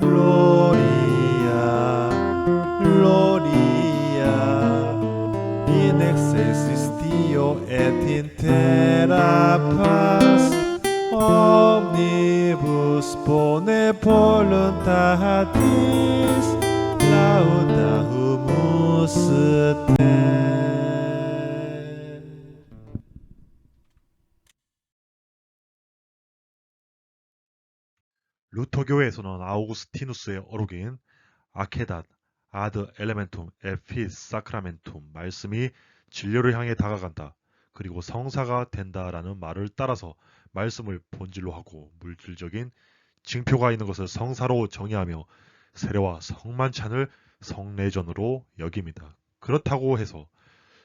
Gloria, gloria, in excelsis Deo et in terra paz, omnibus bone voluntatis, 루터교회에서는 아우구스티누스의 어록인 아케닷 아드 엘레멘툼 에피스 사크라멘툼 말씀이 진료를 향해 다가간다. 그리고 성사가 된다라는 말을 따라서 말씀을 본질로 하고 물질적인 징표가 있는 것을 성사로 정의하며 세례와 성만찬을 성례전으로 여깁니다. 그렇다고 해서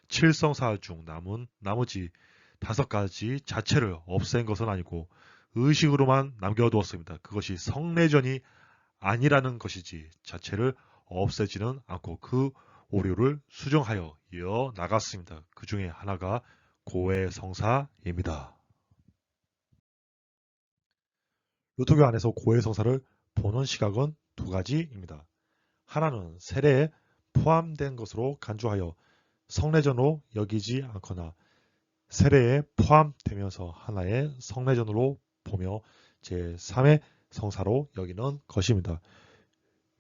칠성사 중 남은 나머지 다섯 가지 자체를 없앤 것은 아니고 의식으로만 남겨두었습니다. 그것이 성례전이 아니라는 것이지 자체를 없애지는 않고 그 오류를 수정하여 이어 나갔습니다. 그 중에 하나가 고해성사입니다. 루터교 안에서 고해성사를 보는 시각은 두 가지입니다. 하나는 세례에 포함된 것으로 간주하여 성례전으로 여기지 않거나 세례에 포함되면서 하나의 성례전으로 보며 제3의 성사로 여기는 것입니다.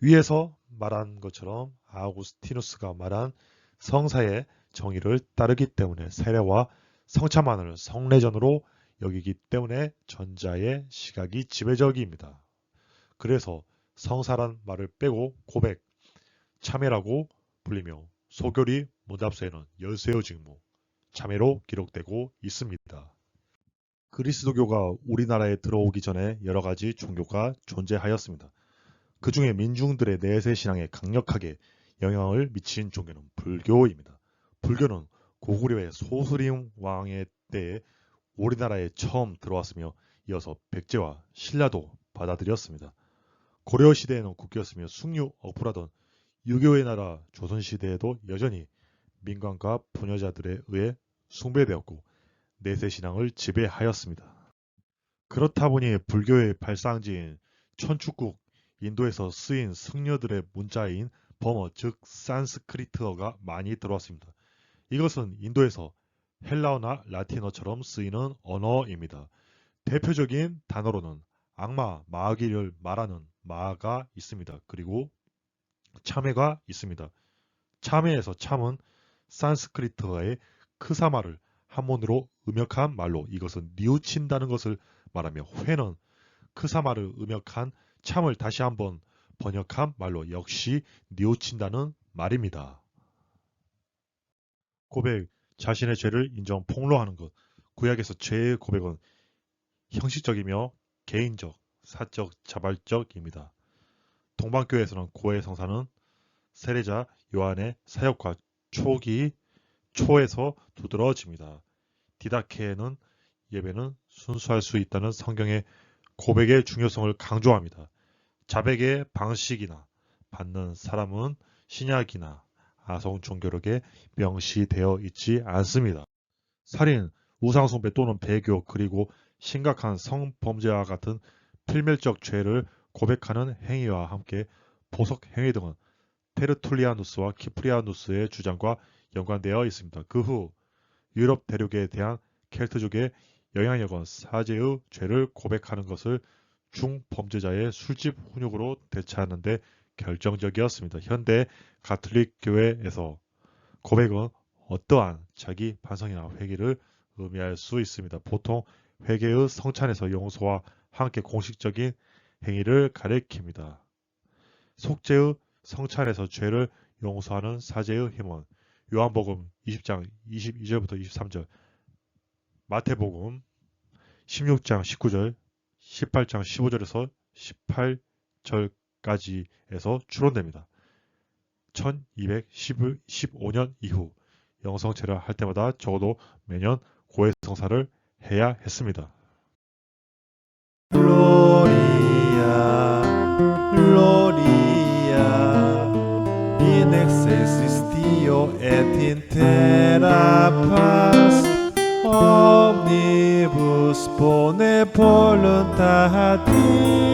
위에서 말한 것처럼 아우구스티누스가 말한 성사의 정의를 따르기 때문에 세례와 성참만을 성례전으로 여기기 때문에 전자의 시각이 지배적입니다. 그래서 성사란 말을 빼고 고백, 참회라고 불리며 소교리 문답서에는 열쇠의 직무, 참회로 기록되고 있습니다. 그리스도교가 우리나라에 들어오기 전에 여러 가지 종교가 존재하였습니다. 그 중에 민중들의 내세 신앙에 강력하게 영향을 미친 종교는 불교입니다. 불교는 고구려의 소수림 왕의 때에 우리나라에 처음 들어왔으며 이어서 백제와 신라도 받아들였습니다. 고려 시대에는 국교였으며 숭유 억불하던 유교의 나라 조선 시대에도 여전히 민관과 부녀자들에 의해 숭배되었고 내세 신앙을 지배하였습니다. 그렇다 보니 불교의 발상지인 천축국 인도에서 쓰인 승려들의 문자인 범어 즉 산스크리트어가 많이 들어왔습니다. 이것은 인도에서 헬라어나 라틴어처럼 쓰이는 언어입니다. 대표적인 단어로는 악마, 마귀를 말하는 마가 있습니다. 그리고 참회가 있습니다. 참회에서 참은 산스크리트어의 크사마를 한문으로 음역한 말로 이것은 뉘우친다는 것을 말하며 회는 크사마를 음역한 참을 다시 한번 번역한 말로 역시 뉘우친다는 말입니다. 고백, 자신의 죄를 인정 폭로하는 것. 구약에서 죄의 고백은 형식적이며 개인적, 사적, 자발적입니다. 동방교회에서는 고해 성사는 세례자 요한의 사역과 초기 초에서 두드러집니다. 디다케는 예배는 순수할 수 있다는 성경의 고백의 중요성을 강조합니다. 자백의 방식이나 받는 사람은 신약이나 아성 종교력에 명시되어 있지 않습니다. 살인, 우상숭배 또는 배교 그리고 심각한 성범죄와 같은 필멸적 죄를 고백하는 행위와 함께 보석 행위 등은 테르툴리아누스와 키프리아누스의 주장과 연관되어 있습니다. 그 후 유럽 대륙에 대한 켈트족의 영향력은 사제의 죄를 고백하는 것을 중범죄자의 술집 훈육으로 대체하는 데 결정적이었습니다. 현대 가톨릭 교회에서 고백은 어떠한 자기 반성이나 회개를 의미할 수 있습니다. 보통 회개의 성찬에서 용서와 함께 공식적인 행위를 가리킵니다. 속죄의 성찬에서 죄를 용서하는 사제의 힘은 요한복음 20장 22절부터 23절, 마태복음 16장 19절, 18장 15절에서 18절까지에서 추론됩니다. 1215년 이후 영성체를 할 때마다 적어도 매년 고해성사를 해야 했습니다. Gloria, ti.